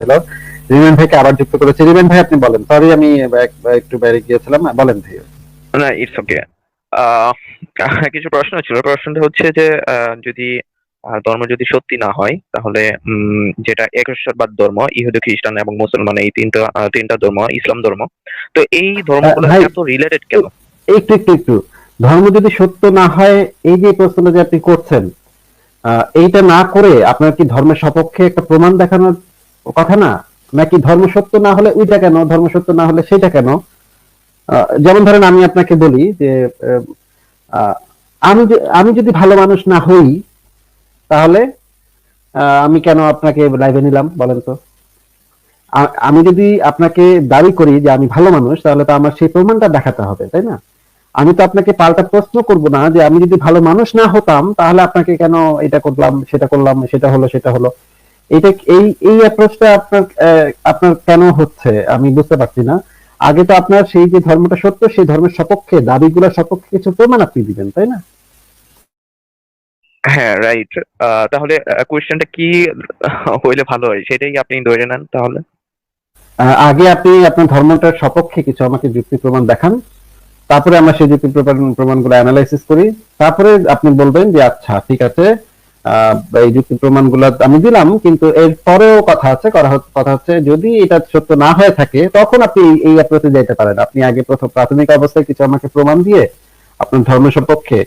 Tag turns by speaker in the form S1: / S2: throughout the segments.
S1: ছিল। রিমেন ভাইকে আবার যুক্ত করেছি। রিমেন ভাই আপনি বলেন। সরি আমি একটু বাইরে গিয়েছিলাম। বলেন ভাই।
S2: না ইটস ওকে কিছু প্রশ্ন ছিল। প্রশ্নটা হচ্ছে যে যদি ধর্ম যদি সত্যি না হয় তাহলে যেটা একেশ্বরবাদ ধর্ম ইহুদি খ্রিস্টান এবং মুসলমান এই তিনটা তিনটা ধর্ম ইসলাম ধর্ম তো এই ধর্মগুলো এত রিলেটেড কেন?
S1: একটু একটু একটু। ধর্ম যদি সত্য না হয় এই যে প্রশ্নটা যে আপনি করছেন এইটা না করে আপনার কি ধর্মের সপক্ষে একটা প্রমাণ দেখানোর কথা না, নাকি ধর্ম সত্য না হলে ওইটা কেন ধর্ম সত্য না হলে সেটা কেন? যেমন ধরেন আমি আপনাকে বলি যে আমি আমি যদি ভালো মানুষ না হই, তাহলে আমি কেন আপনাকে লাইভে নিলাম, বলেন তো? আমি যদি আপনাকে দাবি করি যে আমি ভালো মানুষ, তাহলে তো আমার সেই প্রমাণটা দেখাতে হবে, তাই না? আমি তো আপনাকে পাল্টা প্রশ্ন করব না যে আমি যদি ভালো মানুষ না হতাম, তাহলে আপনাকে কেন এটা করলাম, সেটা করলাম, সেটা হলো সেটা হলো। এটা এই এই অ্যাপ্রোচটা আপনার আপনার কেন হচ্ছে? আমি বুঝতে পারছি না। আগে তো আপনার সেই যে ধর্মটা সত্য সেই ধর্মের সপক্ষে দাবিগুলোর সপক্ষে কিছু প্রমাণ আপনি দিবেন তাই না?
S2: হ্যাঁ রাইট তাহলে কোয়েশ্চেনটা কি হইলে ভালো হয়? সেটাই আপনি ধরে নেন তাহলে।
S1: আগে আপনি আপনার ধর্মটার সপক্ষে কিছু আমাকে যুক্তি প্রমাণ দেখান। তারপরে আমরা সেই যুক্তি প্রমাণ- প্রমাণগুলো অ্যানালাইসিস করি। তারপরে আপনি বলবেন যে আচ্ছা ঠিক আছে। এই যুক্তি প্রমাণগুলো আমি দিলাম, কিন্তু এর পরেও কথা আছে কথা হচ্ছে যদি এটা সত্য না হয়ে থাকে, তখন আপনি এই- অ্যাপ্রোচে যেতে পারেন। আপনি আগে প্রথম প্রাথমিক অবস্থায় কিছু আমাকে প্রমাণ দিয়ে আপনার ধর্ম সপক্ষে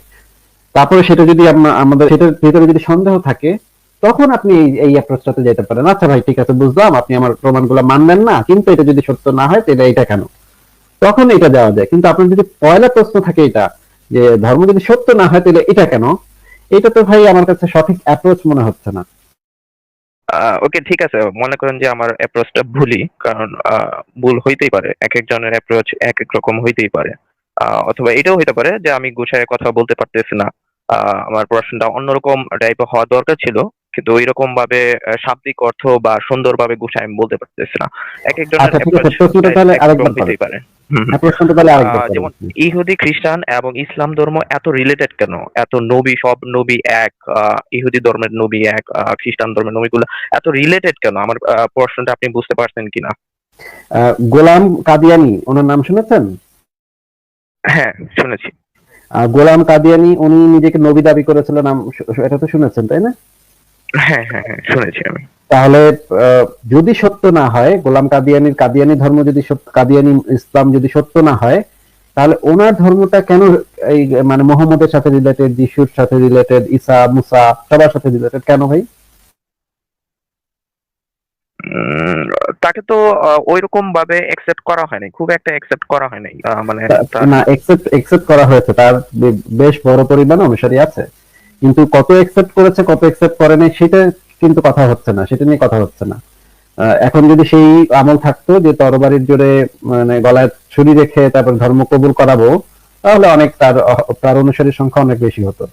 S1: তারপরে সেটা যদি আমাদের সেটার ভিতরে যদি সন্দেহ থাকে, তখন আপনি এই অ্যাপ্রোচটাতে যেতে পারেন। আচ্ছা ভাই, ঠিক আছে, বুঝলাম, আপনি আমার প্রমাণগুলো মানবেন না, কিন্তু এটা যদি সত্য না হয়, তাহলে এটা কেন? তখন এটা দেওয়া যায়। কিন্তু আপনার যদি পয়লা প্রশ্ন থাকে এটা, যে ধর্ম যদি সত্য না হয়, তাহলে এটা কেন? এটা তো ভাই আমার কাছে সঠিক অ্যাপ্রোচ মনে হচ্ছে না।
S2: ওকে ঠিক আছে। মনে করেন যে আমার অ্যাপ্রোচটা ভুলই কারণ ভুল হইতেই পারে। এক একজনের অ্যাপ্রোচ এক এক রকম হইতেই পারে। অথবা এটাও হইতে পারে যে আমি গুছায় কথা বলতে পারতেছি না। আহ, আমার প্রশ্নটা অন্যরকম টাইপের হওয়া দরকার ছিল কিন্তু ওই রকম ভাবে শাব্দিক অর্থ বা সুন্দরভাবে গুছায় আমি বলতে পারতেছি না। এক একজনের
S1: আচ্ছা,
S2: এক এক
S1: আরেকবার
S2: হইতেই পারে। যেমন ইহুদি খ্রিস্টান এবং ইসলাম ধর্ম এত রিলেটেড কেন? এত নবী সব নবী এক ইহুদি ধর্মের নবী এক খ্রিস্টান ধর্মের নবীগুলো এত রিলেটেড কেন? আমার প্রশ্নটা আপনি বুঝতে পারছেন কিনা?
S1: গোলাম কাদিয়ানি ওনার নাম শুনেছেন?
S2: হ্যাঁ শুনেছি।
S1: গোলাম কাদিয়ানি উনি নিজেকে নবী দাবি করেছিলেন এটা তো শুনেছেন তাই না?
S2: হ্যাঁ হ্যাঁ হ্যাঁ শুনেছি আমি।
S1: তাহলে যদি সত্য না হয় গোলাম কাদিয়ানির কাদিয়ানি ধর্ম যদি কাদিয়ানি ইসলাম যদি সত্য না হয় তাহলে ওনার ধর্মটা কেন এই মানে মোহাম্মদের সাথে রিলেটেড যিশুর সাথে রিলেটেড ঈসা মুসা সবার সাথে রিলেটেড কেন ভাই?
S2: তাকে তো ওই রকম ভাবে একসেপ্ট করা হয়নি খুব একটা একসেপ্ট করা হয়নি মানে
S1: না একসেপ্ট একসেপ্ট করা হয়েছে তার বেশ বড় পরিমাণ অনুসারী আছে কিন্তু কত একসেপ্ট করেছে কত একসেপ্ট করে নাই সেটা কিন্তু কথা হচ্ছে না, সেটা নিয়ে কথা হচ্ছে না। এখন যদি সেই আমল থাকতো যে তরবারির জোরে মানে গলায় ছুরি রেখে তারপর ধর্ম কবুল করাবো, তাহলে অনেক তার তার অনুসারীর সংখ্যা অনেক বেশি হতো।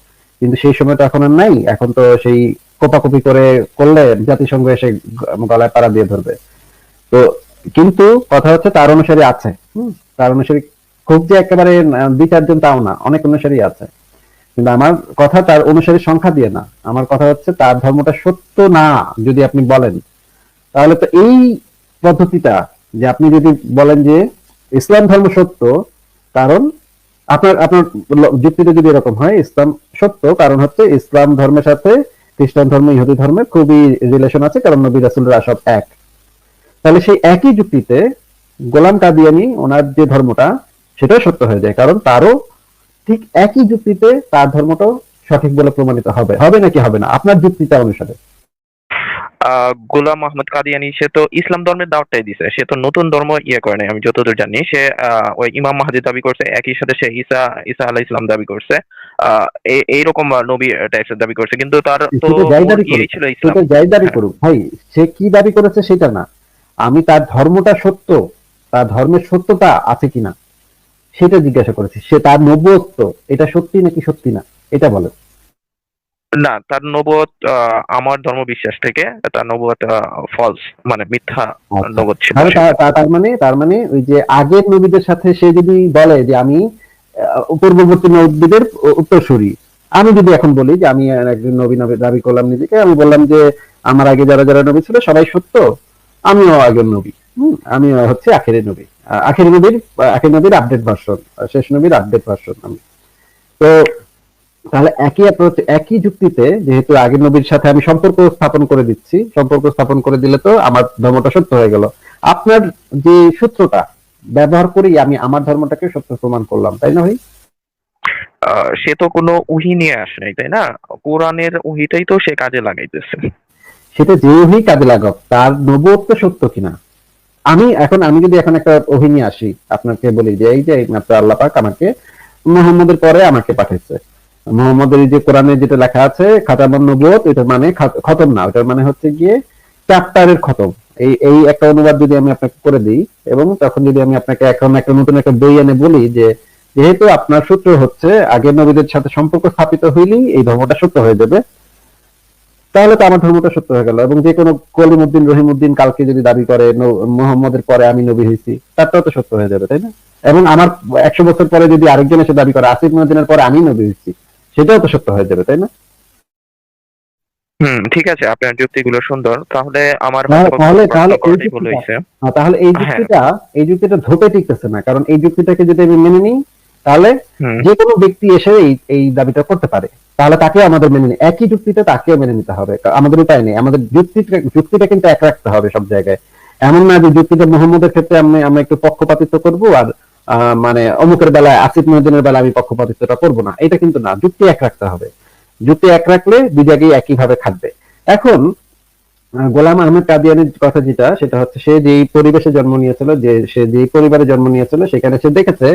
S1: কিন্তু সেই সময় তো এখন আর নাই, এখন তো সেই কোপাকুপি করে করলে জাতিসংঘ এসে গলায় পাড়া দিয়ে ধরবে। তো কিন্তু কথা হচ্ছে তার অনুসারী আছে তার অনুসারী খুব যে একেবারে দুই তাও না, অনেক অনুসারী আছে। কিন্তু আমার কথা তার অনুসারীর সংখ্যা দিয়ে না। আমার কথা হচ্ছে তার ধর্মটা সত্য না, যদি আপনি বলেন। তাহলে তো এই পদ্ধতিটা যে আপনি যদি বলেন যে ইসলাম ধর্ম সত্য, কারণ আপনার আপনার যুক্তিটা যদি এরকম হয়, ইসলাম সত্য, কারণ হচ্ছে ইসলাম ধর্মের সাথে খ্রিস্টান ধর্ম, ইহুদি ধর্মের খুবই রিলেশন আছে, কারণ নবী রাসুলরা সব এক। তাহলে সেই একই যুক্তিতে গোলাম কাদিয়ানি, ওনার যে ধর্মটা, সেটাও সত্য হয়ে যায়, কারণ তারও ঠিক একই যুক্তিতে তার ধর্মটাও সঠিক বলে প্রমাণিত হবে। হবে নাকি হবে না? আপনার যুক্তিটা অনুসারে।
S2: গোলাম মোহাম্মদ কাদিয়ানি সে তো ইসলাম ধর্মের দাওয়াতটাই দিছে। সে তো নতুন ধর্ম ইয়ে করে নাই আমি যতদূর জানি। সে ওই ইমাম মাহাদি দাবি করছে একই সাথে সে ঈসা ঈসা আলাহ ইসলাম দাবি করছে। এইরকম নবী টাইপের দাবি করছে। কিন্তু তার তো ছিল ইসলাম।
S1: যাই দাবি করুক। ভাই সে কি দাবি করেছে সেটা না। আমি তার ধর্মটা সত্য তার ধর্মের সত্যতা আছে কিনা? সেটা জিজ্ঞাসা করেছি। সে তার নব্যত্ব এটা সত্যি নাকি সত্যি না? এটা বলে।
S2: না তার নবত আমার ধর্ম বিশ্বাস থেকে তার নবত ফলস মানে মিথ্যা নবত ছিল
S1: তার মানে তার মানে ওই যে আগের নবীদের সাথে সে যদি বলে যে আমি পূর্ববর্তী নবীদের উত্তরসূরি আমি যদি এখন বলি যে আমি একজন নবী নবী দাবি করলাম নিজেকে আমি বললাম যে আমার আগে যারা যারা নবী ছিল সবাই সত্য আমিও আগের নবী। হম আমিও হচ্ছে আখেরি নবী। আখেরি নবীর আখেরি নবীর আপডেট ভার্সন শেষ নবীর আপডেট ভার্সন আমি তো তাহলে একই অ্যাপ্রোচ একই যুক্তিতে যেহেতু আগের নবীর সাথে আমি সম্পর্ক স্থাপন করে দিচ্ছি সম্পর্ক স্থাপন করে দিলে তো আমার ধর্মটা সত্য হয়ে গেল। আপনার যে সূত্রটা ব্যবহার করেই আমি আমার ধর্মটাকে সত্য প্রমাণ করলাম তাই না ভাই?
S2: সে তো কোনো উহি নিয়ে আসে নাই তাই না? কোরআনের উহিটাই তো সে কাজে লাগাইতেছে।
S1: সেটা যে ওহি কাজে লাগাক তার নবত্ব সত্য কিনা? আমি এখন, আমি যদি এখন একটা অভিনী আসি, আপনাকে বলি যে এই যে মাত্র আল্লাহ পাক আমাকে মোহাম্মদের পরে আমাকে পাঠাইছে মোহাম্মদের যে কোরআনে যেটা লেখা আছে, খাতামান নবুয়ত এটা মানে খতম না ওটার মানে হচ্ছে গিয়ে চ্যাপ্টারের খতম। এই এই একটা অনুবাদ যদি আমি আপনাকে করে দিই, এবং তখন যদি আমি আপনাকে এখন একটা নতুন একটা বই এনে বলি যে, যেহেতু আপনার সূত্র হচ্ছে আগের নবীদের সাথে সম্পর্ক স্থাপিত হইলেই এই ধর্মটা সত্য হয়ে যাবে। তাহলে তো আমার ধর্মটা সত্য হয়ে গেল। এবং যে কোনো কলিমুদ্দিন রহিমুদ্দিন কালকে যদি দাবি করে মোহাম্মদের পরে আমি নবী হয়েছি তারটাও তো সত্য হয়ে যাবে তাই না? এবং আমার একশো বছর পরে যদি আরেকজন এসে দাবি করে আসিফ মদিনের পরে আমি নবী হয়েছি সেটাও তো সত্য হয়ে যাবে তাই না?
S2: হুম ঠিক আছে আপনার যুক্তিগুলো সুন্দর। তাহলে আমার
S1: তাহলে- তাহলে- তাহলে এই যুক্তিটা- এই
S2: হ্যাঁ।
S1: যুক্তিটা এই যুক্তিটা ধোপে টিকতেছে না কারণ এই যুক্তিটাকে যদি আমি মেনে নিই তাহলে যে কোনো ব্যক্তি এসে এই দাবিটা করতে পারে। তাহলে তাকেও আমাদের মেনে নিই একই যুক্তিতে তাকেও মেনে নিতে হবে। আমাদের উপায় নেই। আমাদের যুক্তিটা যুক্তিটা কিন্তু এক রাখতে হবে সব জায়গায়। এমন না যে যুক্তিটা মোহাম্মদের ক্ষেত্রে আমি আমরা একটু পক্ষপাতিত্ব করব আর মানে অমুকের বেলায় আসিফ মহিদিনের বেলায় আমি পক্ষপাতিত্বটা করব না। এটা কিন্তু না। যুক্তি এক রাখতে হবে। যুক্তি এক রাখলে দুই জায়গায় একইভাবে থাকবে এখন গোলাম আহমেদ কাদিয়ানির কথা যেটা, সেটা হচ্ছে সে যেই পরিবেশে জন্ম নিয়েছিল, যে সে যেই পরিবারে জন্ম নিয়েছিল, সেখানে সে দেখেছে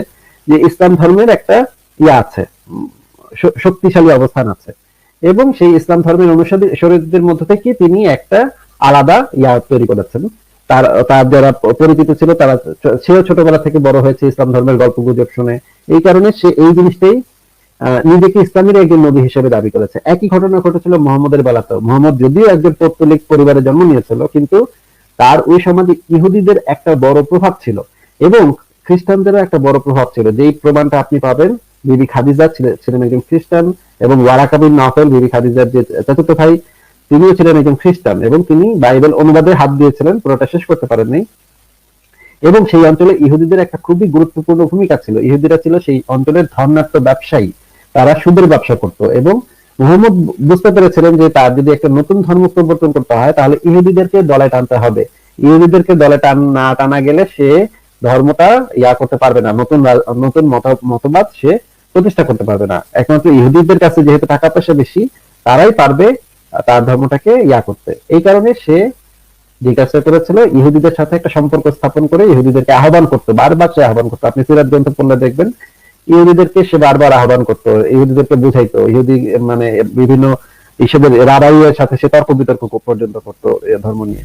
S1: যে ইসলাম ধর্মের একটা ইয়া আছে। শক্তিশালী অবস্থান আছে। এবং সেই ইসলাম ধর্মের অনুসারী শরীরদের মধ্যে থেকে তিনি একটা আলাদা ইয়া তৈরি করেছেন। তার তার যারা পরিচিত ছিল, তারা সেও ছোটবেলা থেকে বড় হয়েছে ইসলাম ধর্মের গল্প গুজব শুনে। এই কারণে সে এই জিনিসটাই নিজেকে ইসলামের একজন নবী হিসেবে দাবি করেছে। একই ঘটনা ঘটেছিল মোহাম্মদের বেলাতেও। মোহাম্মদ যদিও একজন পৌত্তলিক পরিবারে জন্ম নিয়েছিল, কিন্তু তার ওই সমাজে ইহুদিদের একটা বড় প্রভাব ছিল। এবং খ্রিস্টানদেরও একটা বড় প্রভাব ছিল। যেই প্রমাণটা আপনি পাবেন বিবি খাদিজা ছিলেন- একজন খ্রিস্টান এবং ওয়ারাকাবিন নাফেল বিবি খাদিজার যে চতুর্থ ভাই, তিনিও ছিলেন একজন খ্রিস্টান এবং তিনি বাইবেল অনুবাদে হাত দিয়েছিলেন, পুরোটা শেষ করতে পারেননি। এবং সেই অঞ্চলে ইহুদিদের একটা খুবই গুরুত্বপূর্ণ ভূমিকা ছিল। ইহুদিরা ছিল সেই অঞ্চলের ধর্নাট্য ব্যবসায়ী। তারা সুদের ব্যবসা করত এবং মোহাম্মদ বুঝতে পেরেছিলেন যে তার যদি একটা নতুন ধর্ম প্রবর্তন করতে হয়, তাহলে ইহুদিদেরকে দলে টানতে হবে। ইহুদিদেরকে দলে টান, না টানা গেলে সে ধর্মটা ইয়া করতে পারবে না। নতুন নতুন মত- মতবাদ সে প্রতিষ্ঠা করতে পারবে না। একমাত্র ইহুদিদের কাছে যেহেতু টাকা পয়সা বেশি, তারাই পারবে তার ধর্মটাকে ইয়া করতে। এই কারণে সে কাজটা করেছিল, ইহুদিদের সাথে একটা সম্পর্ক স্থাপন করে ইহুদিদেরকে আহ্বান করতো, বারবার সে আহ্বান করতো। আপনি সিরাত গ্রন্থ পড়লে দেখবেন, ইহুদিদেরকে সে বারবার আহ্বান করতো, ইহুদিদেরকে বুঝাইতো। ইহুদি মানে বিভিন্ন হিসেবে রাবাইয়ের সাথে সে তর্ক বিতর্ক পর্যন্ত করতো ধর্ম নিয়ে।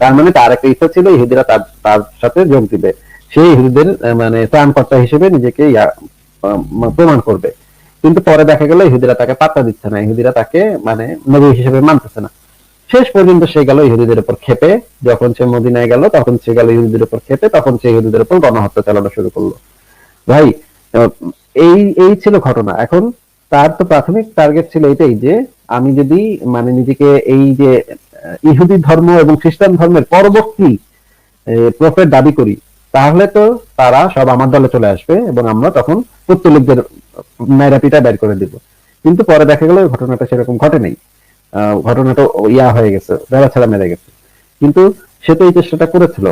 S1: তার মানে তার একটা ইচ্ছা ছিল ইহুদিরা তার তার সাথে যোগ দিবে। সে ইহুদিদের মানে ত্রাণকর্তা হিসেবে নিজেকে ইয়া প্রমাণ করবে। কিন্তু পরে দেখা গেল ইহুদিরা তাকে পাত্তা দিচ্ছে না। ইহুদিরা তাকে মানে নবী হিসেবে মানতেছে না। শেষ পর্যন্ত সে গেল ইহুদিদের উপর খেপে। যখন সে মদিনায় গেল, তখন সে গেল ইহুদিদের উপর খেপে, তখন সে ইহুদিদের উপর গণহত্যা চালানো শুরু করল। ভাই এই এই ছিল ঘটনা। এখন তার তো প্রাথমিক টার্গেট ছিল এটাই যে, আমি যদি মানে নিজেকে এই যে ইহুদি ধর্ম এবং খ্রিস্টান ধর্মের পরবর্তী প্রফেট দাবি করি তাহলে তো তারা সব আমার দলে চলে আসবে এবং আমরা তখন পত্তলিকদের মেরাপিটা বের করে দিব। কিন্তু পরে দেখা গেল ঘটনাটা সেরকম ঘটে নাই। ঘটনাটা ইয়া হয়ে গেছে বেড়া ছাড়া মেরে গেছে। কিন্তু সে তো এই চেষ্টাটা করেছিল।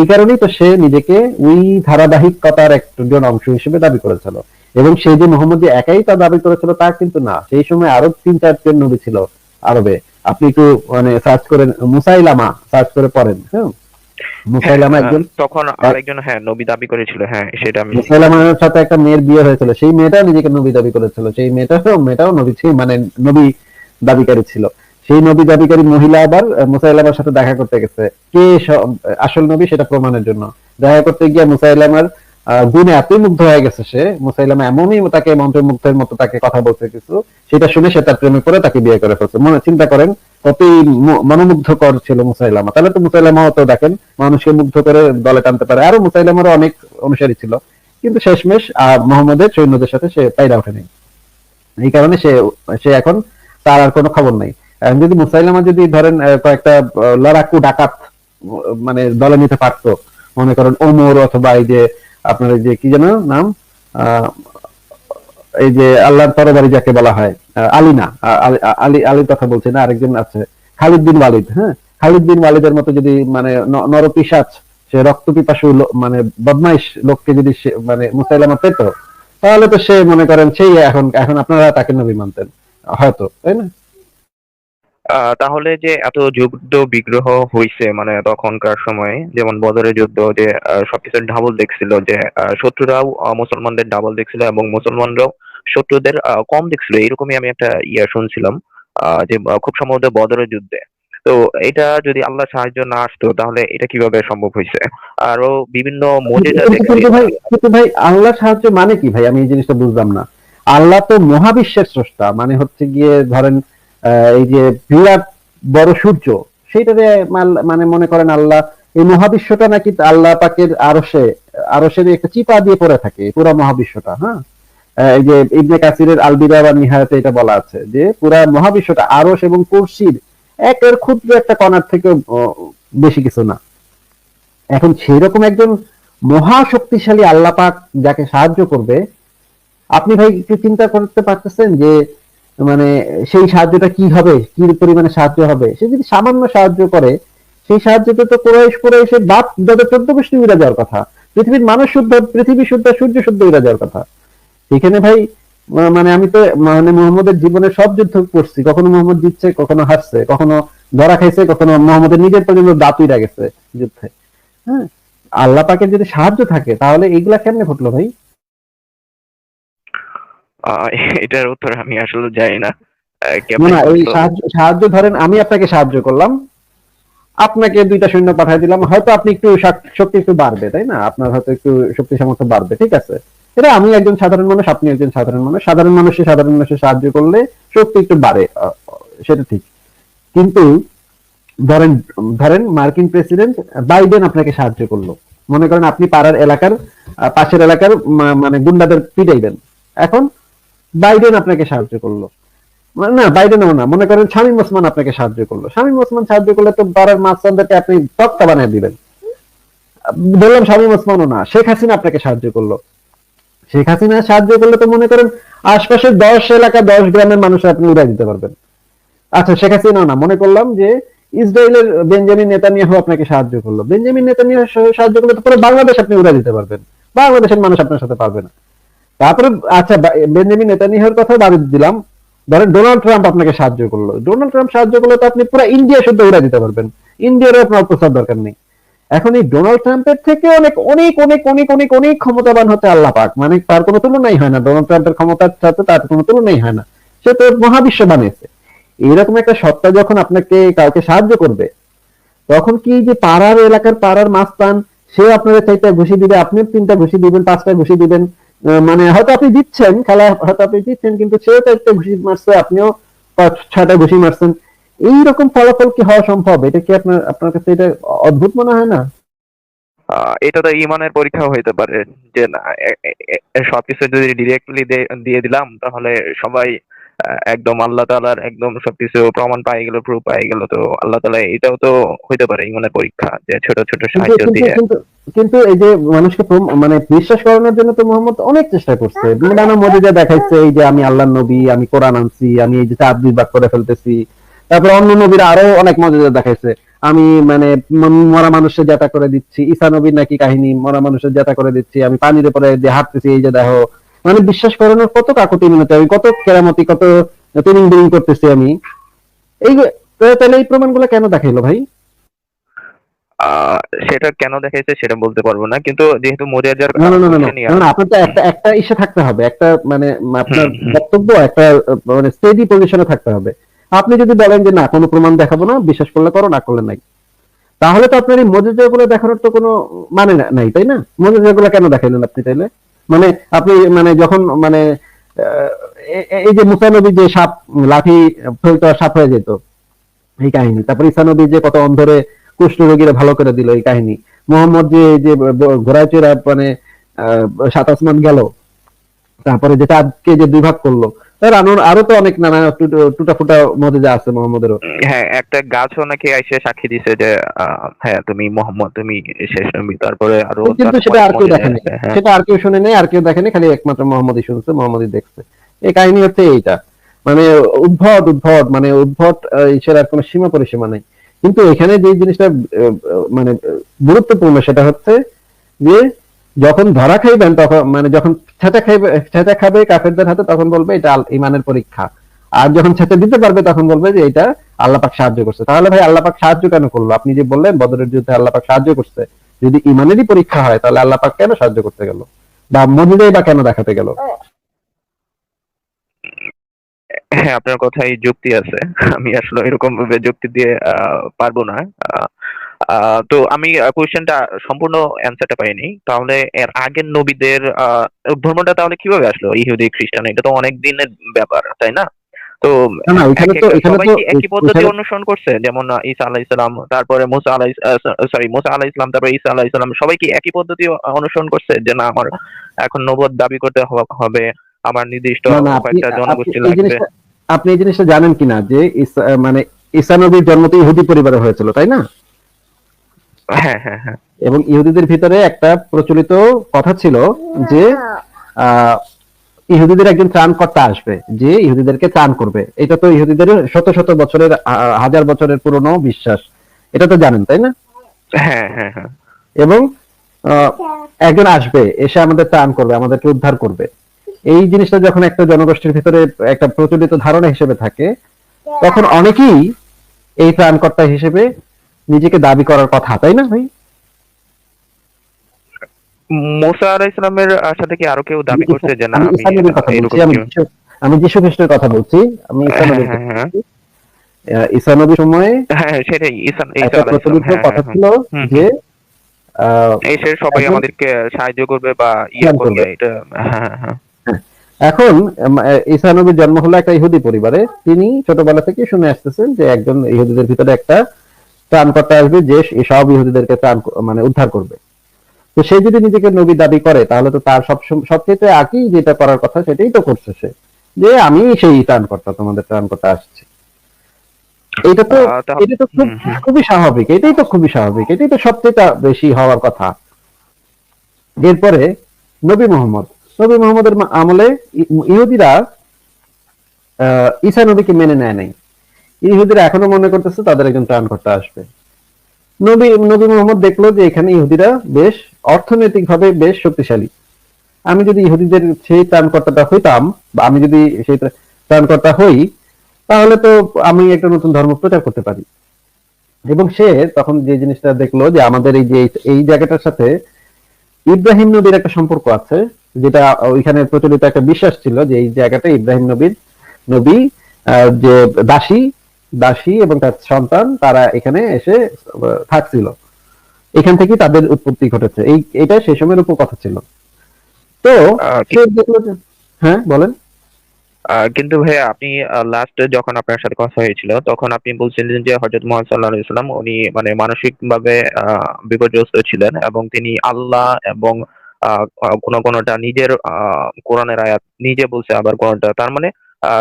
S1: এই কারণেই তো সে নিজেকে ওই ধারাবাহিকতার একজন অংশ হিসেবে দাবি করেছিল। এবং সে যে মোহাম্মদ একাই তা দাবি করেছিল তা কিন্তু না। সেই সময় আরও তিন চারজন নবী ছিল আরবে। আপনি একটু মানে সার্চ করেন মুসাইলামা সার্চ করে পড়েন হ্যাঁ? মুসাইলামা
S2: হ্যাঁ,
S1: একজন।
S2: তখন আরেকজন হ্যাঁ নবী দাবি করেছিল হ্যাঁ সেটা আমি
S1: মুসাইলামার সাথে একটা মেয়ের বিয়ে হয়েছিল। সেই মেয়েটা নিজেকে নবী দাবি করেছিল। সেই মেয়েটাও মেয়েটাও নবী ছিল মানে নবী দাবিকারী ছিল। সেই নবী দাবিকারী মহিলা আবার মুসাইলামার সাথে দেখা করতে গেছে। কে আসল নবী সেটা প্রমাণের জন্য। দেখা করতে গিয়ে মুসাইলামার গুণে এতই মুগ্ধ হয়ে গেছে সে। মুসাইলামা এমনই তাকে মন্ত্রমুগ্ধের মতো তাকে কথা বলতে কিছু। সেটা শুনে সে তার প্রেমে পড়ে তাকে বিয়ে করে ফেলছে। মনে চিন্তা করেন কতই মনোমুগ্ধকর ছিল মুসাইলামা। তাহলে তো মুসাইলামাও তো দেখেন মানুষকে মুগ্ধ করে দলে টানতে পারে। আরও মুসাইলামারও অনেক অনুসারী ছিল। কিন্তু শেষমেশ আহ, মোহাম্মদের সৈন্যদের সাথে সে পায়রা ওঠেনি এই কারণে সে সে এখন তার আর কোনো খবর নাই। যদি মুসাইলামা যদি ধরেন কয়েকটা লড়াকু ডাকাত মানে দলে নিতে পারতো মনে করেন ওমর অথবা এই যে আপনার যে কি যেন নাম? এই যে আল্লাহর তরবারি যাকে বলা হয় আহ, আলী আলীর কথা না আরেকজন আছে খালিদ বিন ওয়ালিদ হ্যাঁ? খালিদ বিন ওয়ালিদের মতো যদি মানে ন- নরপিশাচ সে রক্ত পিপাসু মানে বদমাইশ লোককে যদি সে মানে মুসাইলামা পেত তাহলে তো সে মনে করেন সেই এখন এখন আপনারা তাকে নবী মানতেন হয়তো তাই না?
S2: তাহলে যে এত যুদ্ধ বিগ্রহ হইছে মানে তখনকার সময়ে যেমন বদরের যুদ্ধ যে সবকিছু ডাবল দেখছিল যে শত্রুরাও মুসলমানদের ডাবল দেখছিল এবং মুসলমানরাও শত্রুদের কম দেখছিল। এরকমই আমি একটা ইয়া শুনছিলাম যে খুব সম্ভবত বদরের যুদ্ধে। তো এটা যদি আল্লাহ সাহায্য না আসতো তাহলে এটা কীভাবে সম্ভব হয়েছে আরও বিভিন্ন দেখছি
S1: ভাই কিন্তু ভাই আল্লাহ সাহায্য মানে কি ভাই? আমি এই জিনিসটা বুঝলাম না। আল্লাহ তো মহাবিশ্বের স্রষ্টা মানে হচ্ছে গিয়ে ধরেন এই যে বিরাট বড় সূর্য সেইটারে মাল- মানে মনে করেন আল্লাহ, এই মহাবিশ্বটা নাকি আল্লাহ পাকের আরশে আরশের একটা চিপা দিয়ে পড়ে থাকে পুরো মহাবিশ্বটা হ্যাঁ? এই যে ইবনে কাসিরের আলবিদা বা নিহায়াতে এটা বলা আছে, যে পুরা মহাবিশ্বটা আরস এবং কুরসির একের ক্ষুদ্র একটা কণার থেকে বেশি কিছু না। এখন সেই রকম একজন মহাশক্তিশালী আল্লাহ পাক যাকে সাহায্য করবে, আপনি ভাই একটু চিন্তা করতে পারতেছেন যে মানে সেই সাহায্যটা কি হবে? কি পরিমাণে সাহায্য হবে? সে যদি সামান্য সাহায্য করে, সেই সাহায্যতে তো কোরাইশ কোরাইশের বাপ দাদা চোদ্দ গোষ্ঠী উড়ে যাওয়ার কথা। পৃথিবীর মানুষ শুদ্ধ, পৃথিবী শুদ্ধ, সূর্য শুদ্ধ উড়ে যাওয়ার কথা। সেখানে ভাই মানে আমি তো মানে মোহাম্মদের জীবনে সব যুদ্ধ করছি। কখনো মোহাম্মদ জিতছে, কখনো হারছে। কখনো ধরা খাইছে, কখনো মোহাম্মদের নিজের পর্যন্ত দাঁত উইরা গেছে যুদ্ধে। হ্যাঁ? আল্লাহ পাকের যদি সাহায্য থাকে, তাহলে এইগুলা কেমনে ঘটলো ভাই?
S2: এটার উত্তর আমি আসলে জানি না।
S1: না এই সাহায্য ধরেন আমি আপনাকে সাহায্য করলাম। আপনাকে দুইটা সৈন্য পাঠিয়ে দিলাম। হয়তো আপনি একটু শক্তি একটু বাড়বে তাই না? আপনার হয়তো একটু শক্তি সামর্থ্য বাড়বে ঠিক আছে? এটা আমি একজন সাধারণ মানুষ আপনি একজন সাধারণ মানুষ। সাধারণ মানুষে সাধারণ মানুষের সাহায্য করলে শক্তি একটু বাড়ে সেটা ঠিক। কিন্তু ধরেন ধরেন মার্কিন প্রেসিডেন্ট বাইডেন আপনাকে সাহায্য করল। মনে করেন আপনি পাড়ার এলাকার পাশের এলাকার মানে গুন্ডাদের পিটাইবেন। এখন বাইডেন আপনাকে সাহায্য করল। না, বাইডেনও না, মনে করেন শামীম ওসমান আপনাকে সাহায্য করল। শামীম ওসমান সাহায্য করলে তো পাড়ার মাঝখানটাকে আপনি তক্তা বানিয়ে দিবেন। বললাম শামীম ওসমানও না, শেখ হাসিনা আপনাকে সাহায্য করল। শেখ হাসিনা সাহায্য করলে তো মনে করেন আশপাশের দশ এলাকা, দশ গ্রামের মানুষ আপনি উড়াই দিতে পারবেন। আচ্ছা শেখ হাসিনা না, মনে করলাম যে ইসরায়েলের বেঞ্জামিন নেতানিয়াহু আপনাকে সাহায্য করল। বেঞ্জামিন নেতানিয়াহু সাহায্য করলে তো পুরো বাংলাদেশ আপনি উড়াই দিতে পারবেন। বাংলাদেশের মানুষ আপনার সাথে পারবে না। তারপরে আচ্ছা বেঞ্জামিন নেতানিয়াহুর কথা বাদ দিলাম। ধরেন ডোনাল্ড ট্রাম্প আপনাকে সাহায্য করল। ডোনাল্ড ট্রাম্প সাহায্য করলে তো আপনি পুরো ইন্ডিয়া শুদ্ধ উড়াই দিতে পারবেন। ইন্ডিয়ারও আপনার প্রচার দরকার নেই। এখন এই ডোনাল্ড ট্রাম্পের থেকে অনেক অনেক অনেক অনেক অনেক অনেক ক্ষমতাবান হতে আল্লাহ পাক। মানে তার কোনো তুলনাই হয় না। ডোনাল্ড ট্রাম্পের ক্ষমতার সাথে তার কোনো তুলনাই হয় না। সে তো মহাবিশ্ব বানিয়েছে। এইরকম একটা সত্তা যখন আপনাকে কাউকে সাহায্য করবে, তখন কি যে পাড়ার এলাকার পাড়ার মাস্তান সে আপনার চাইতে ঘুষি দিবে? আপনিও তিনটা ঘুষি দিবেন, পাঁচটা ঘুষি দিবেন? মানে হয়তো আপনি দিচ্ছেন খেলা হয়তো আপনি দিচ্ছেন কিন্তু সেও তো একটা ঘুষি মারছে, আপনিও ছয়টা ঘুষি মারছেন। এইরকম ফলাফল কি হওয়া সম্ভব? এটা কি আপনার আপনার কাছে এটা অদ্ভুত মনে হয় না?
S2: এটা তো ইমানের পরীক্ষা হইতে পারে যে সবকিছু যদি ডিরেক্টলি দিয়ে দিলাম, তাহলে সবাই একদম আল্লাহ তালার একদম সবকিছু প্রমাণ পাই গেল প্রুফ পাই গেল তো আল্লাহ তালা এটাও তো হইতে পারে ইমানের পরীক্ষা যে ছোট ছোট সাহায্য দিয়ে।
S1: কিন্তু এই যে মানুষকে মানে বিশ্বাস করানোর জন্য তো মোহাম্মদ অনেক চেষ্টা করছে। নানা মজিদা দেখাইছে এই যে আমি আল্লাহ নবী আমি কোরআন আনছি আমি এই যে চার দুই ভাগ করে ফেলতেছি। তারপর অন্য নবীরা আরও অনেক মজিদা দেখাইছে। আমি মানে মরা মানুষের জাতা করে দিচ্ছি ঈসা নবীর নাকি কাহিনী মরা মানুষের জাতা করে দিচ্ছি আমি পানির উপরে দিয়ে হাঁটতেছি এই যে দেখো মানে বিশ্বাস করানোর কত কাকুতি মিনতি আমি কত কেরামতি কত ট্রেনিং বিলিং করতেছি আমি। এই তাহলে এই প্রমাণগুলো কেন দেখাইলো ভাই?
S2: সেটা কেন দেখাইছে সেটা বলতে পারব না কিন্তু যেহেতু
S1: না না না না, না, আপনার তো একটা একটা ইসে থাকতে হবে একটা মানে আপনার বক্তব্য একটা মানে স্টেডি পজিশনে থাকতে হবে। আপনি যদি বলেন যে না কোনো প্রমাণ দেখাবো না বিশ্বাস করলে করো না করলে নাই। তাহলে তো আপনার এই মজুজা গুলো দেখানোর তো কোনো মানে নাই তাই না? মজুজা গুলো কেন দেখাইলেন আপনি তাইলে? মানে আপনি মানে যখন মানে এই যে মুসা নবী যে সাপ, লাঠি ফেলতে, সাপ হয়ে যেত, এই কাহিনী। তারপর ঈসা নবী যে কত অন্ধরে কুষ্ঠ রোগীরা ভালো করে দিল, এই কাহিনী। মোহাম্মদ যে যে ঘোড়ায় চেরা মানে সাত আসমান গেল, তারপরে যেটা আজকে যে দুই ভাগ করল আরও আরও তো অনেক নানা টুটা ফুটা মজা আছে মোহাম্মদেরও।
S2: হ্যাঁ একটা গাছও নাকি এসে সাক্ষী দিছে যে হ্যাঁ তুমি মোহাম্মদ তুমি শেষ নবী তারপরে আরও
S1: কিন্তু সেটা আর কেউ দেখেনি।
S2: হ্যাঁ।
S1: সেটা আর কেউ শুনে নেই আর কেউ দেখেনি খালি একমাত্র মোহাম্মদই শুনছে মোহাম্মদই দেখছে। এই কাহিনী হচ্ছে এইটা। মানে উদ্ভট উদ্ভট মানে উদ্ভট ঈশ্বরের আর কোনো সীমা পরিসীমা নেই। কিন্তু এখানে যে জিনিসটা মানে গুরুত্বপূর্ণ সেটা হচ্ছে যে যখন ধরা খাইবেন তখন মানে যখন ছেঁচা খাবে কাফেরদের হাতে, তখন বলবে এটা ইমানের পরীক্ষা। আর যখন দিতে পারবে, তখন বলবে যে এটা সাহায্য করছে। তাহলে ভাই সাহায্য কেন করল? আপনি যে বললেন, বদরের যুদ্ধে আল্লাহ পাক সাহায্য করছে। যদি ইমানেরই পরীক্ষা হয়, তাহলে আল্লাহ পাক কেন সাহায্য করতে গেল? বা মজিদাই বা কেন দেখাতে গেল?
S2: হ্যাঁ আপনার কথাই যুক্তি আছে। আমি আসলে এরকম ভাবে যুক্তি দিয়ে পারব না। তো আমি কোয়েশ্চেনটা সম্পূর্ণ অ্যান্সারটা পাইনি। তাহলে এর আগের নবীদের আহ, ধর্মটা তাহলে কীভাবে আসলো? ইহুদি খ্রিস্টান এটা তো অনেক দিনের ব্যাপার তাই না? তো একই পদ্ধতি অনুসরণ করছে? যেমন ঈসা আলাহ ইসলাম তারপরে মুসা আলাহ সরি মুসা আলাহ ইসলাম তারপরে ঈসা আলাহ ইসলাম সবাই কি একই পদ্ধতি অনুসরণ করছে? যে না আমার এখন নবদ দাবি করতে হবে আমার নির্দিষ্ট কয়েকটা জনগোষ্ঠী লাগবে।
S1: আপনি এই জিনিসটা জানেন কিনা যে মানে ঈসা নবীর জন্ম তো ইহুদি পরিবারে হয়েছিল তাই না?
S2: হ্যাঁ হ্যাঁ হ্যাঁ।
S1: এবং ইহুদিদের ভিতরে একটা প্রচলিত কথা ছিল যে ইহুদিদের একজন ত্রাণকর্তা আসবে যে ইহুদিদেরকে ত্রাণ করবে। এটা তো ইহুদিদের শত শত বছরের হাজার বছরের পুরনো বিশ্বাস। এটা তো জানেন তাই না?
S2: হ্যাঁ হ্যাঁ হ্যাঁ।
S1: এবং একজন আসবে এসে আমাদের ত্রাণ করবে আমাদেরকে উদ্ধার করবে। এই জিনিসটা যখন একটা জনগোষ্ঠীর ভিতরে একটা প্রচলিত ধারণা হিসেবে থাকে তখন অনেকেই এই ত্রাণকর্তা হিসেবে নিজেকে দাবি করার কথা তাই না ভাই?
S2: মোসা সাথে কি আরও কেউ দাবি করছে যে না
S1: আমি
S2: আমি
S1: যীশু- খ্রিস্টের কথা বলছি আমি ঈসা
S2: হ্যাঁ
S1: নবীর
S2: হ্যাঁ হ্যাঁ।
S1: ঈসা নবীর সময়ে
S2: হ্যাঁ সেটাই ঈসা ঈসা
S1: প্রচলিত কথা ছিল যে
S2: এসে সবাই আমাদেরকে সাহায্য করবে বা ইয়ে করবে। এটা হ্যাঁ হ্যাঁ
S1: এখন ঈসা নবীর জন্ম হলো একটা ইহুদি পরিবারে। তিনি ছোটবেলা থেকে শুনে আসতেছেন যে একজন ইহুদিদের ভিতরে একটা ত্রাণকর্তা আসবে যে সব ইহুদিদেরকে ত্রাণ মানে উদ্ধার করবে। তো সে যদি নিজেকে নবী দাবি করে তাহলে তো তার সব সবচেয়ে আগে যেটা করার কথা সেটাই তো করছে সে। যে আমি সেই ত্রাণকর্তা তোমাদের ত্রাণকর্তা আসছে। এটা তো এটা তো খুব। খুবই স্বাভাবিক এটাই তো খুবই স্বাভাবিক এটাই তো সবচেয়ে বেশি হওয়ার কথা। এরপরে নবী মোহাম্মদ। নবী মোহাম্মদের আমলে ইহুদিরা আহ, ঈসা নবীকে মেনে নেয় নাই। ইহুদিরা এখনও মনে করতেছে তাদের একজন ত্রাণকর্তা আসবে। নবী নবী মোহাম্মদ দেখল যে এখানে ইহুদিরা বেশ অর্থনৈতিকভাবে বেশ শক্তিশালী। আমি যদি ইহুদিদের সেই ত্রাণকর্তাটা হইতাম, বা আমি যদি সেই ত্রা- ত্রাণকর্তা হই, তাহলে তো আমি একটা নতুন ধর্ম প্রচার করতে পারি। এবং সে তখন যে জিনিসটা দেখল যে আমাদের এই যে এই- জায়গাটার সাথে ইব্রাহিম নবীর একটা সম্পর্ক আছে, যেটা ওইখানে প্রচলিত একটা বিশ্বাস ছিল যে এই জায়গাটা ইব্রাহিম নবীর নবী যে দাসী দাসী এবং তার সন্তান তারা এখানে এসে থাকছিল। এখান থেকে তাদের উৎপত্তি ঘটেছে। এই এটা সেই সময়ের উপর কথা ছিল। তো হ্যাঁ বলেন।
S2: কিন্তু ভাইয়া আপনি লাস্ট যখন আপনার সাথে কথা হয়েছিল তখন আপনি বলছিলেন যে হজরত মোহাম্মদ সাল্লাহ ইসলাম উনি মানে মানসিক ভাবে বিপর্যস্ত ছিলেন এবং তিনি আল্লাহ এবং কোনো কোনোটা নিজের আহ, কোরআনের আয়াত নিজে বলছে আবার কোনটা তার মানে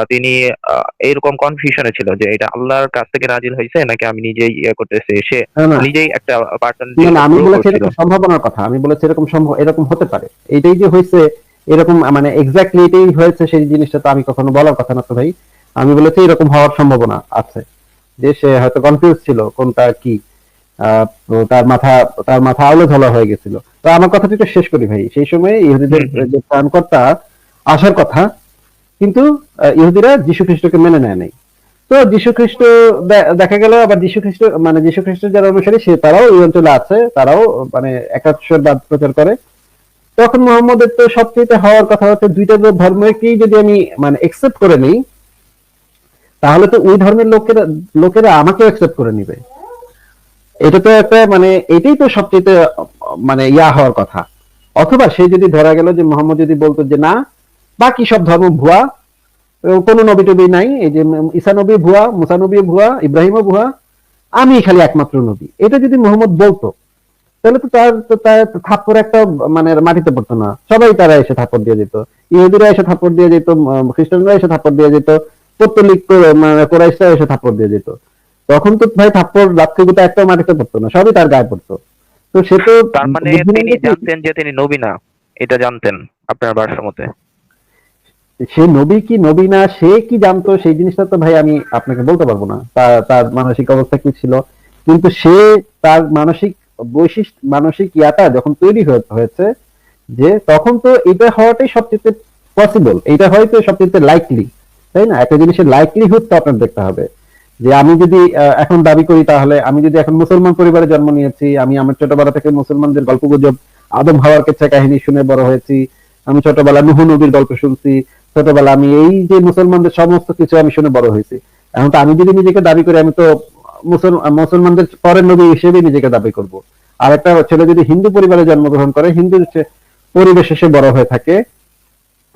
S2: তিনি আহ, এইরকম কনফিউশনে ছিল যে এটা আল্লাহর কাছ থেকে নাজিল হয়েছে নাকি আমি নিজেই ইয়ে করতেছি? সে নিজেই একটা পার্সন
S1: আমি বলেছি এরকম সম্ভাবনার কথা। আমি বলেছি এরকম সম্ভব এরকম হতে পারে। এইটাই যে হয়েছে এরকম মানে এক্স্যাক্টলি এটাই হয়েছে সেই জিনিসটা তো আমি কখনো বলার কথা না তো ভাই। আমি বলেছি এরকম হওয়ার সম্ভাবনা আছে। যে সে হয়তো কনফিউজ ছিল কোনটা কি আহ, তার মাথা তার মাথা আলো ধলা হয়ে গেছিল। তো আমার কথাটা একটু শেষ করি ভাই। সেই সময় ইহুদিদের। যে ত্রাণকর্তা আসার কথা কিন্তু ইহুদিরা যীশু খ্রিস্টকে মেনে নেয় নাই। তো যীশু খ্রিস্ট দেখা গেল, আবার যীশু খ্রিস্ট মানে যীশু খ্রিস্টের যারা অনুসারী, সে তারাও এই অঞ্চলে আছে, তারাও মানে একাশ্বরবাদ প্রচার করে। তখন মোহাম্মদের তো সবচেয়ে হওয়ার কথা হচ্ছে, দুইটা ধর্মকেই যদি আমি মানে একসেপ্ট করে নিই, তাহলে তো ওই ধর্মের লোকেরা লোকেরা আমাকেও একসেপ্ট করে নিবে। এটা তো একটা মানে এটাই তো সবচেয়ে মানে ইয়া হওয়ার কথা। অথবা সে যদি ধরা গেল যে মোহাম্মদ যদি বলতো যে না বাকি সব ধর্ম ভুয়া কোন নবী টবি নাই এই যে ঈসা নবী ভুয়া মুসা নবী ভুয়া ইব্রাহিমও ভুয়া আমি খালি একমাত্র নবী। এটা যদি মোহাম্মদ বলতো তাহলে তো তার থাপ্পড় একটা মানে মাটিতে পড়তো না। সবাই তারা এসে থাপ্পড় দিয়ে দিত। ইহুদিরা এসে থাপ্পড় দিয়ে যেত খ্রিস্টানরা এসে থাপ্পড় দিয়ে যেত পত্তলিক মানে কোরাইশরা এসে থাপ্পড় দিয়ে যেত তখন তো ভাই থাপ্পড় লাত্তিগুতা একটা মাটিতে পড়তো না সবই তার গায়ে পড়তো। তো সে তো
S2: তার মানে তিনি জানতেন যে তিনি নবী না এটা জানতেন আপনার ভাষ্য মতে
S1: সে নবী কি নবী না, সে কি জানতো, সেই জিনিসটা তো ভাই আমি আপনাকে বলতে পারব না। তার তার মানসিক অবস্থা কি ছিল? কিন্তু সে তার মানসিক বৈশিষ্ট্য মানসিক ইয়াটা যখন তৈরি হয়েছে, যে তখন তো এটা হওয়াটাই সবচেয়ে পসিবল এটা হয়তো সবচেয়ে লাইকলি তাই না? একটা জিনিসের লাইকলিহুড তো আপনার দেখতে হবে। যে আমি যদি এখন দাবি করি তাহলে, আমি যদি এখন মুসলমান পরিবারে জন্ম নিয়েছি, আমি আমার ছোটবেলা থেকে মুসলমানদের গল্প গুজব, আদম হাওয়ার কেচ্ছা কাহিনী শুনে বড় হয়েছি, আমি ছোটবেলা নুহু নবীর গল্প শুনছি ছোটবেলা আমি এই যে মুসলমানদের সমস্ত কিছু আমি শুনে বড় হয়েছি। এখন তো আমি যদি নিজেকে দাবি করি, আমি তো মুসলমানদের পরের নবী হিসেবে নিজেকে দাবি করব। আর একটা ছেলে যদি হিন্দু পরিবারে জন্মগ্রহণ করে, হিন্দু পরিবেশে সে বড় হয়ে থাকে,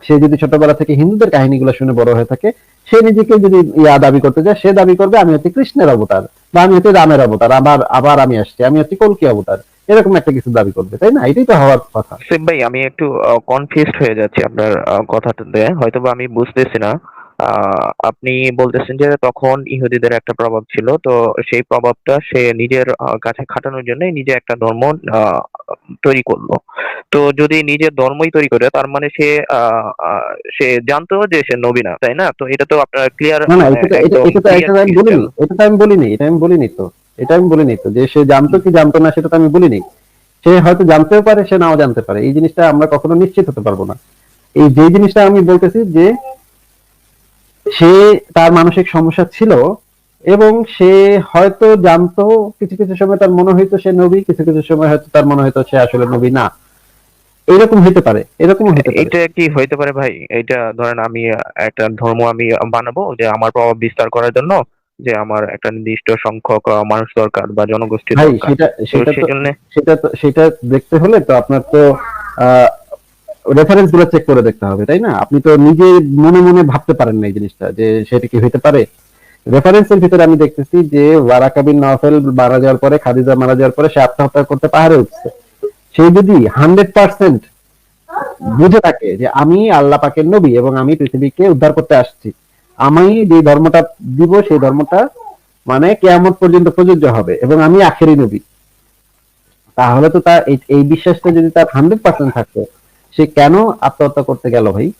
S1: সে যদি ছোটবেলা থেকে হিন্দুদের কাহিনীগুলো শুনে বড় হয়ে থাকে, সে নিজেকে যদি ইয়া দাবি করতে যায়, সে দাবি করবে, আমি হচ্ছে কৃষ্ণের অবতার বা আমি হচ্ছে রামের অবতার, আবার আবার আমি আসছি, আমি হচ্ছে কলকি অবতার। এরকম একটা কিছু দাবি করবে তাই না? এটাই তো হওয়ার কথা।
S2: সিম ভাই আমি একটু কনফিউজড হয়ে যাচ্ছি আপনার আহ, কথাটাতে। হয়তোবা আমি বুঝতেছি না। আপনি বলতেছেন যে তখন ইহুদিদের একটা প্রভাব ছিল তো সেই প্রভাবটা সে নিজের কাছে খাটানোর জন্য নিজে একটা ধর্ম তৈরি করল। তো যদি নিজের ধর্মই তৈরি করে তার মানে সে সে জানতো যে সে নবী না তাই না? তো এটা তো আপনার ক্লিয়ার
S1: না না এটা তো এটা এটা তো এটা তো আমি বলিনি এটা তো আমি বলিনি এটা আমি বলিনি তো। এটা আমি বলিনি তো, যে সে জানতো কি জানতো না সেটা তো আমি বলিনি। সে হয়তো জানতেও পারে, সে নাও জানতে পারে। এই জিনিসটা আমরা কখনো নিশ্চিত হতে পারব না। এই যে জিনিসটা আমি বলতেছি যে সে তার মানসিক সমস্যা ছিল এবং সে হয়তো জানতো, কিছু কিছু সময় তার মনে হইতো সে নবী, কিছু কিছু সময় হয়তো তার মনে হইতো সে আসলে নবী না। এরকম হতে পারে এরকম হতে পারে।
S2: এটা কি হইতে পারে ভাই? এটা ধরেন আমি একটা ধর্ম আমি বানাবো যে আমার প্রভাব বিস্তার করার জন্য যে আমার একটা নির্দিষ্ট সংখ্যক মানুষ দরকার বা জনগোষ্ঠী দরকার।
S1: সেটা সেটা সেটা দেখতে হলে তো আপনার তো রেফারেন্সগুলো চেক করে দেখতে হবে তাই না? আপনি তো নিজে মনে মনে ভাবতে পারেন না এই জিনিসটা যে সেটা কি হইতে পারে। রেফারেন্সের ভিতরে আমি দেখতেছি যে ওয়ারাকা বিন নওফেল মারা যাওয়ার পরে খাদিজা মারা যাওয়ার পরে সে আত্মহত্যা করতে পাহাড়ে উঠছে। সে যদি হান্ড্রেড পার্সেন্ট বুঝে থাকে যে আমি আল্লাহ পাকের নবী এবং আমি পৃথিবীকে উদ্ধার করতে আসছি আমি যে ধর্মটা দিব, সেই ধর্মটা মানে কেয়ামত পর্যন্ত প্রযোজ্য হবে এবং আমি আখেরি নবী। তাহলে তো তার এই- বিশ্বাসটা যদি তার হান্ড্রেড পার্সেন্ট থাকতো, সে কেন আত্মহত্যা করতে গেল ভাই?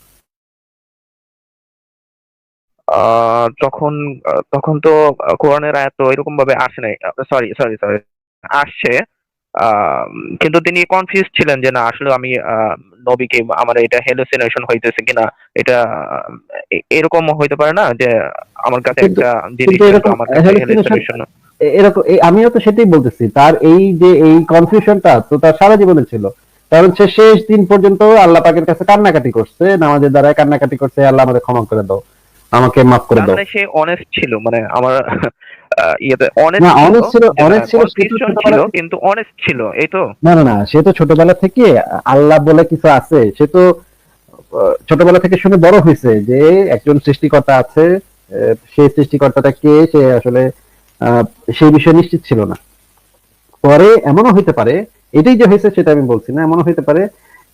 S2: তখন তখন তো কোরআনের আয়াত এরকম ভাবে আসে নাই। সরি সরি সরি আসছে। কিন্তু তিনি কনফিউজ ছিলেন যে না, আসলে আমি নবীকে আমার এটা হ্যালুসিনেশন হইতেছে কিনা এটা এরকম হইতে পারে না যে আমার কাছে একটা জিনিস আমার কাছে
S1: এরকম আমিও তো সেটাই বলতেছি তার এই যে এই কনফিউশনটা তো তার সারা জীবনে ছিল। কারণ সে শেষ দিন পর্যন্ত আল্লাহ পাকের কাছে কান্নাকাটি করছে নামাজের দ্বারা কান্নাকাটি করছে আল্লাহ আমাদের ক্ষমা করে দাও আমাকে মাফ করে দাও।
S2: মানে সে অনেস্ট ছিল মানে আমার ইয়েতে অনেস্ট
S1: honest ছিল- honest ছিল, ছোটবেলা
S2: ছিল কিন্তু অনেস্ট ছিল এই তো।
S1: না না না সে তো ছোটবেলা থেকে আল্লাহ বলে কিছু আছে সে তো ছোটবেলা থেকে শুনে বড় হয়েছে যে একজন সৃষ্টিকর্তা আছে সেই সৃষ্টিকর্তাটা কে সে আসলে সেই বিষয়ে নিশ্চিত ছিল না। পরে এমনও হইতে পারে এটাই যে হয়েছে সেটা আমি বলছি না এমনও হইতে পারে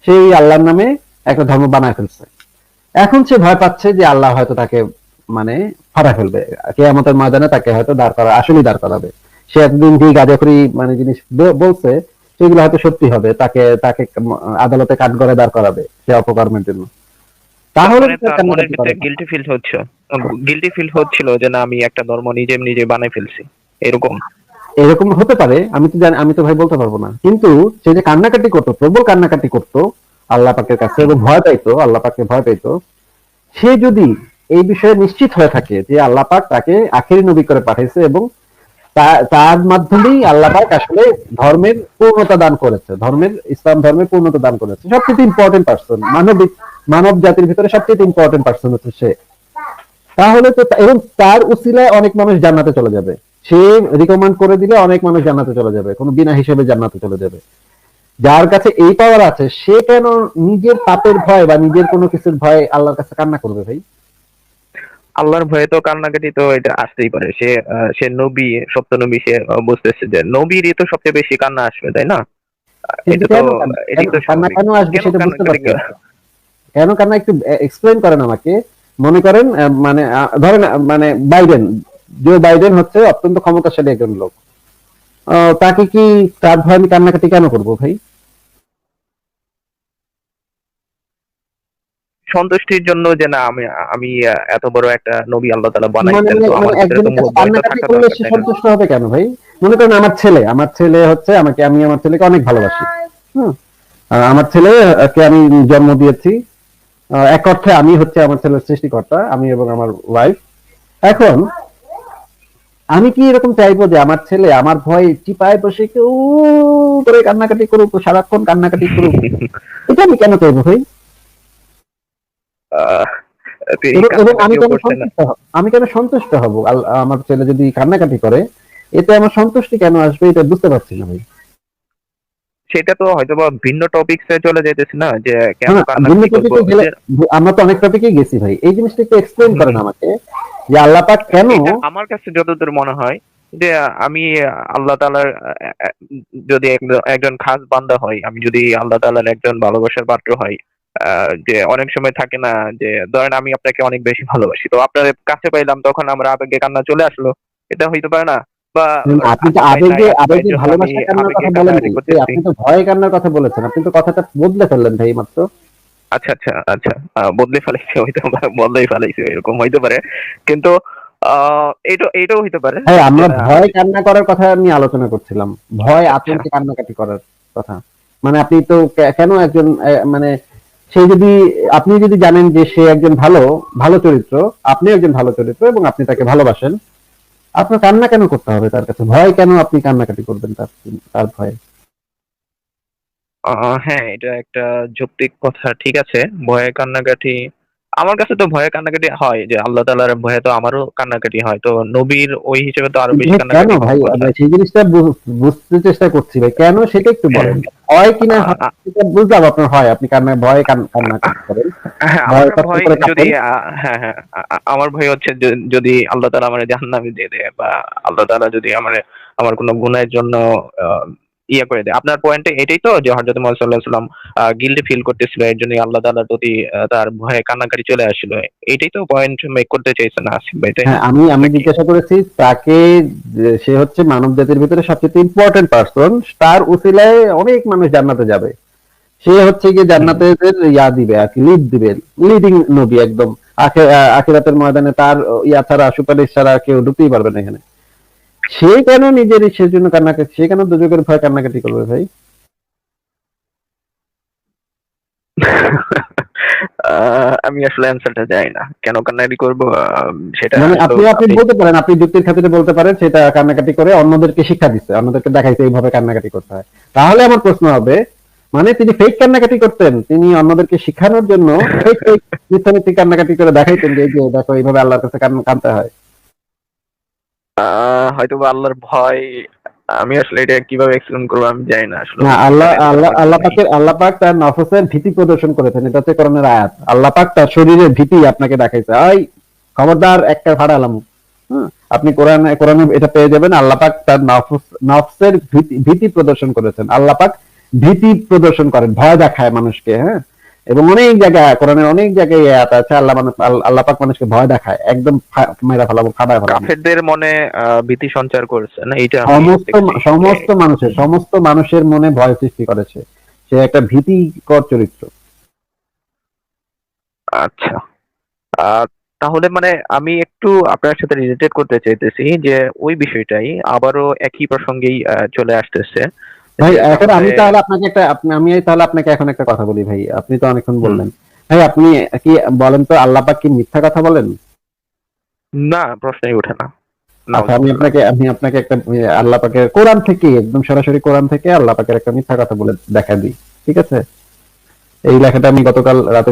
S1: সেই আল্লাহর নামে একটা ধর্ম বানায় ফেলছে। এখন সে ভয় পাচ্ছে যে আল্লাহ হয়তো তাকে মানে ফাড়া ফেলবে। কে কেয়ামতের ময়দানে তাকে হয়তো দাঁড় করা আসলেই দাঁড় করাবে। সে এতদিন যে গাজাখড়ি মানে জিনিস বলছে সেগুলো হয়তো সত্যি হবে। তাকে তাকে আদালতে কাঠগড়ায় দাঁড় করাবে সে অপকর্মের জন্য। তাহলে
S2: মনের ভিতরে গিলটি ফিল হচ্ছে গিলটি ফিল হচ্ছিল যে না আমি একটা ধর্ম নিজে নিজে বানাই ফেলছি। এরকম।
S1: এরকম হতে পারে আমি তো জানি আমি তো ভাই বলতে পারব না। কিন্তু সে যে কান্নাকাটি করতো প্রবল কান্নাকাটি করতো আল্লাহ পাকের কাছে এবং ভয় পাইতো আল্লাহ পাককে ভয় পাইতো সে যদি এই বিষয়ে নিশ্চিত হয়ে থাকে যে আল্লাহ পাক তাকে আখেরি নবী করে পাঠাইছে এবং তার মাধ্যমেই আল্লাহ পাক আসলে ধর্মের পূর্ণতা দান করেছে, ধর্মের, ইসলাম ধর্মের পূর্ণতা দান করেছে। সবচেয়ে ইম্পর্টেন্ট পার্সন মানব মানব জাতির ভিতরে সবচেয়ে ইম্পর্টেন্ট পার্সন হচ্ছে সে। তাহলে তো এবং তার উসিলায় অনেক মানুষ জান্নাতে চলে যাবে। সে রিকমেন্ড করে দিলে অনেক মানুষ জান্নাতে চলে যাবে, কোনো বিনা হিসেবে জান্নাতে চলে যাবে। যার কাছে এই পাওয়ার আছে, সে কেন নিজের পাপের ভয় বা নিজের কোনো কিছুর ভয় আল্লাহর কাছে কান্না করবে ভাই?
S2: আল্লাহর ভয়ে তো কান্নাকাটি তো এটা আসতেই পারে। সে সে নবী সত্য নবী সে বুঝতেছে যে নবীরই তো সবচেয়ে বেশি কান্না আসবে তাই না? এটা তো
S1: কেন কান্না-
S2: তো
S1: কেন- কান্না
S2: স্বাভাবিক।
S1: কেন আসবে সেটা বুঝতে পারছি কেন কান্না একটু এক্সপ্লেন করেন আমাকে। মনে করেন মানে ধরেন মানে বাইডেন জো বাইডেন হচ্ছে অত্যন্ত ক্ষমতাশালী একজন লোক। আহ, তাকে কি তার ভয় আমি কান্নাকাটি কেন করব ভাই?
S2: সন্তুষ্টির জন্য যে না আমি আমি এত বড় একটা নবী আল্লাহ তাআলা
S1: মানে
S2: বানাইছেন তো আমার
S1: মানে
S2: ভিতরে তো
S1: কান্নাকাটি করলে সে সন্তুষ্ট হবে কেন ভাই? মনে করেন আমার ছেলে আমার ছেলে হচ্ছে আমাকে আমি আমার ছেলেকে অনেক ভালোবাসি। হুম। আমার ছেলেকে আমি জন্ম দিয়েছি। এক অর্থে আমি হচ্ছে আমার ছেলের সৃষ্টিকর্তা আমি এবং আমার ওয়াইফ এখন আমি কি এরকম চাইব যে আমার ছেলে আমার ভয় চিপায় বসে কেউ করে কান্নাকাটি করুক সারাক্ষণ কান্নাকাটি করুক? এটা আমি কেন চাইব ভাই
S2: আহ, তো এই
S1: এবং এবং আমি কেন সন্তুষ্ট হব আমি কেন সন্তুষ্ট হব? আমার ছেলে যদি কান্নাকাটি করে এতে আমার সন্তুষ্টি কেন আসবে এটা বুঝতে পারছি না ভাই।
S2: সেটা তো হয়তো বা ভিন্ন টপিকস চলে যাইতেছে না যে কেন
S1: হ্যাঁ, ভিন্ন
S2: করব?
S1: গেলে- আমরা তো অনেক টপিকে গেছি ভাই। এই জিনিসটা একটু এক্সপ্লেন করেন আমাকে যে আল্লাহ পাক কেন
S2: আমার কাছে যতদূর মনে হয় যে আমি আল্লাহ আহ, যদি এক- একজন খাস বান্দা হয় আমি যদি আল্লাহ তাআলার একজন ভালোবাসার পাত্র হই আহ, যে অনেক সময় থাকে না যে ধরেন আমি আপনাকে অনেক বেশি ভালোবাসি তো আপনার কাছে পাইলাম তখন আমার আবেগে কান্না চলে আসলো এটা হইতে পারে না? বা
S1: আপনি তো
S2: আবেগে
S1: আবেগে ভালোবাসা
S2: আমি
S1: কান্নার কথা বলেন
S2: কান্নাকাটি
S1: নাই।
S2: করতেছি।
S1: আপনি তো ভয় কান্নার কথা বলেছেন আপনি তো কথাটা বদলে ফেললেন ভাই মাত্র
S2: আচ্ছা আচ্ছা আচ্ছা বদলে ফেলাইছে হইতে পারে বদলাই ফেলাইছে এরকম হইতে পারে। কিন্তু এইটাও হইতে পারে
S1: হ্যাঁ আমরা ভয় কান্না করার কথা নিয়ে আলোচনা করছিলাম। ভয় আতঙ্কে কান্নাকাটি করার কথা। মানে আপনি তো কেন একজন মানে সে যদি, আপনি যদি জানেন যে সে একজন ভালো ভালো চরিত্র, আপনি একজন ভালো চরিত্র এবং আপনি তাকে ভালোবাসেন, আপনার কান্না কেন করতে হবে তার কাছে? ভয় কেন আপনি কান্নাকাটি করবেন তার তার ভয়ে?
S2: হ্যাঁ এটা একটা যৌক্তিক কথা, ঠিক আছে। ভয়ে কান্নাকাটি আমার কাছে তো ভয়ে কান্নাকাটি হয় যে আল্লাহ তাআলার ভয়ে তো আমারও কান্নাকাটি হয়। তো নবীর ওই হিসেবে তো আরও বেশি কান্নাকাটি
S1: ভাই? সেই জিনিসটা বুঝতে চেষ্টা করছি ভাই। কেন সেটা একটু বলেন। হয় কিনা সেটা বুঝলাম আপনার হয়। আপনি কান্না ভয়ে কান- কান্নাকাটি করেন।
S2: হ্যাঁ, যদি হ্যাঁ হ্যাঁ আমার ভয় হচ্ছে যদি আল্লাহ তাআলা আমার জাহান্নামে দিয়ে দেয় বা আল্লাহ তাআলা যদি আমার আমার কোনো গুনাহের জন্য আহ, ইয়ে করে দেয়। আপনার পয়েন্টে এটাই তো যে হযরত মুহাম্মদ আলাইহি সাল্লাম গিল্টি ফিল করতেছিল এর জন্য আল্লাহ তাআলার প্রতি তার ভয়ে কান্নাকাটি চলে আসছিল। এটাই তো পয়েন্ট মেক করতে চাইছেন আসিফ ভাই?
S1: হ্যাঁ আমি আমি জিজ্ঞাসা করেছি তাকে সে হচ্ছে মানব জাতির ভিতরে সবচেয়ে ইম্পর্টেন্ট পার্সন তার উসিলায় অনেক মানুষ জান্নাতে যাবে। সে হচ্ছে গিয়ে জান্নাতের ইয়া দিবে আর কি লিড দিবে লিডিং নবী একদম। আখে আহ, ময়দানে তার ইয়া ছাড়া সুপারিশ ছাড়া কেউ ঢুকতেই পারবে না এখানে। সে কেন নিজের ইচ্ছের জন্য কান্নাকাটি সে কেন দুযোগের ভয় কান্নাকাটি করবে ভাই?
S2: আমি আসলে অ্যান্সারটা জানি না। কেন কান্নাকাটি করব সেটা
S1: মানে আপনি আপনি বলতে পারেন আপনি যুক্তির খাতিরে বলতে পারেন সেটা কান্নাকাটি করে অন্যদেরকে শিক্ষা দিচ্ছে অন্যদেরকে দেখাইছে এইভাবে কান্নাকাটি করতে হয়। তাহলে আমার প্রশ্ন হবে মানে তিনি ফেক কান্নাকাটি করতেন তিনি অন্যদেরকে শিখানোর জন্য ফেক ফেক মিথ্যামিথ্যি কান্নাকাটি করে দেখাইতেন যে এই যে দেখো এইভাবে আল্লাহর কাছে কান- কানতে হয়।
S2: হয়তো বা আল্লাহর ভয়, আমি আসলে এটা কীভাবে এক্সপ্লেন করব আমি জানি না আসলে।
S1: না, আল্লাহ আল্লাহ আল্লাহ পাকের, আল্লাহ পাক তার নফসের ভীতি প্রদর্শন করেছেন, এটা হচ্ছে করণের আয়াত। আল্লাহ পাক তার শরীরের ভীতি আপনাকে দেখাইছে। এই খবরদার, একটা ফাড়ালাম আপনি কোরআনে কোরআনে এটা পেয়ে যাবেন, আল্লাহ পাক তার নফস, নফসের ভীতি প্রদর্শন করেছেন। আল্লাহ পাক ভীতি প্রদর্শন করেন, ভয় দেখায় মানুষকে হ্যাঁ। এবং অনেক জায়গায় কোরআনের অনেক জায়গায় আয়াত আছে আল্লাহ মানুষ আল্লাহ পাক মানুষকে ভয় দেখায় একদম মেরা ফেলাবো ফেলাবো।
S2: কাফেরদের মনে ভীতি সঞ্চার করছে না? আমি
S1: সমস্ত সমস্ত মানুষের সমস্ত মানুষের মনে ভয় সৃষ্টি করেছে। সে একটা ভীতিকর চরিত্র।
S2: আচ্ছা। তাহলে মানে আমি একটু আপনার সাথে রিলেটেড করতে চাইতেছি যে ওই বিষয়টাই আবারও একই প্রসঙ্গেই চলে আসতেছে।
S1: ভাই এখন আমি
S2: তাহলে-
S1: আপনাকে একটা আপনি- আমি তাহলে আপনাকে এখন একটা কথা বলি ভাই। আপনি তো অনেকক্ষণ বললেন। ভাই আপনি কি বলেন তো আল্লাহ পাক কি মিথ্যা কথা বলেন?
S2: না প্রশ্নই ওঠে না।
S1: আচ্ছা আমি আপনাকে আমি আপনাকে একটা আল্লাহ পাকের কোরআন থেকে একদম সরাসরি কোরআন থেকে আল্লাহ পাকের একটা মিথ্যা কথা বলে দেখা দিই ঠিক আছে? এই লেখাটা আমি গতকাল রাতে